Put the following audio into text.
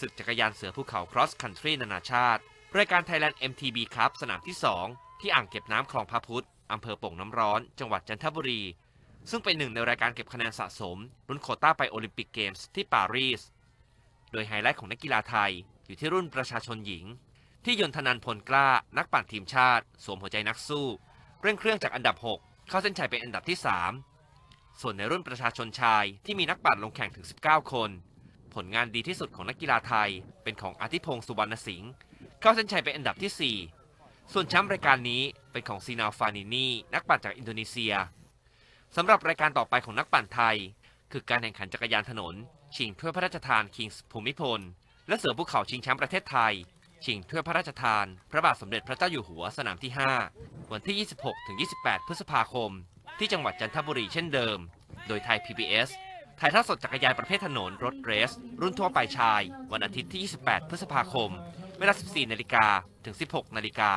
ศึกจักรยานเสือภูเขา Cross Country นานาชาติ รายการ Thailand MTB Cup สนามที่ 2 ที่อ่างเก็บน้ำคลองพระพุทธอำเภอโป่งน้ำร้อน จังหวัดจันทบุรี ซึ่งเป็นหนึ่งในรายการเก็บคะแนนสะสมรุ่นโควต้าไปโอลิมปิกเกมส์ที่ปารีส โดยไฮไลท์ของนักกีฬาไทยอยู่ที่รุ่นประชาชนหญิง ที่ยนทนันพลกล้า นักปั่นทีมชาติ สวมหัวใจนักสู้ เร่งเครื่องจากอันดับ 6 เข้าเส้นชัยเป็นอันดับที่ 3 ส่วนในรุ่นประชาชนชายที่มีนักปั่นลงแข่งถึง 19 คน ผลงานดีที่สุดของนักกีฬาไทย เป็นของอาทิพงศ์สุวรรณสิงห์เข้าเส้นชัยเป็นอันดับที่ 4 ส่วนแชมป์รายการนี้เป็นของซีนาฟานินีนักปั่นจากอินโดนีเซียสำหรับรายการต่อไปของนักปั่นไทย คือการแข่งขันจักรยานถนน ชิงถ้วยพระราชทานคิงส์ภูมิพล และเสือภูเขาชิงแชมป์ประเทศไทย ชิงถ้วยพระราชทาน พระบาทสมเด็จพระเจ้าอยู่หัวสนามที่ 5 วันที่ 26-28 พฤษภาคม ที่จังหวัดจันทบุรีเช่นเดิม โดยไทย PBS ถ่ายทอดสดจักรยานประเภทถนนรถเรส รุ่นทั่วไปชาย วันอาทิตย์ที่ 28 พฤษภาคม เวลา 14 นาฬิกาถึง 16 นาฬิกา